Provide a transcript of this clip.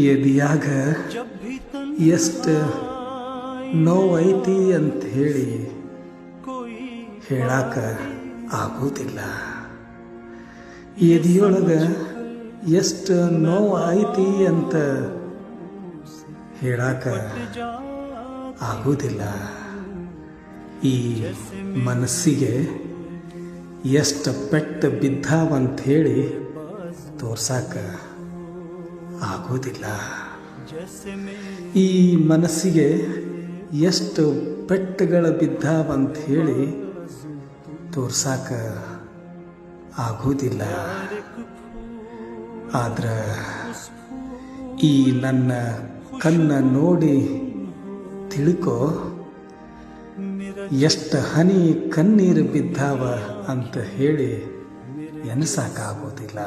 ಎದಿಯಾಗ ಎಷ್ಟು ನೋವೈತಿ ಅಂತ ಹೇಳಿ ಹೇಳಾಕ ಆಗೋದಿಲ್ಲ. ಎದಿಯೊಳಗ ಎಷ್ಟು ನೋವು ಐತಿ ಅಂತ ಹೇಳಾಕ ಆಗೋದಿಲ್ಲ. ಈ ಮನಸ್ಸಿಗೆ ಎಷ್ಟು ಪೆಟ್ಟು ಬಿದ್ದಾವಂತ ಹೇಳಿ ತೋರ್ಸಾಕ ಆಗೋದಿಲ್ಲ. ಈ ಮನಸ್ಸಿಗೆ ಎಷ್ಟು ಪೆಟ್ಟುಗಳ ಬಿದ್ದಾವಂತ ಹೇಳಿ ತೋರ್ಸಾಕ ಆಗೋದಿಲ್ಲ. ಆದ್ರೆ ಈ ನನ್ನ ಕಣ್ಣ ನೋಡಿ ತಿಳ್ಕೊ ಎಷ್ಟು ಹನಿ ಕಣ್ಣೀರು ಬಿದ್ದಾವ ಅಂತ ಹೇಳಿ ಎನಸಾಕಾಗೋದಿಲ್ಲ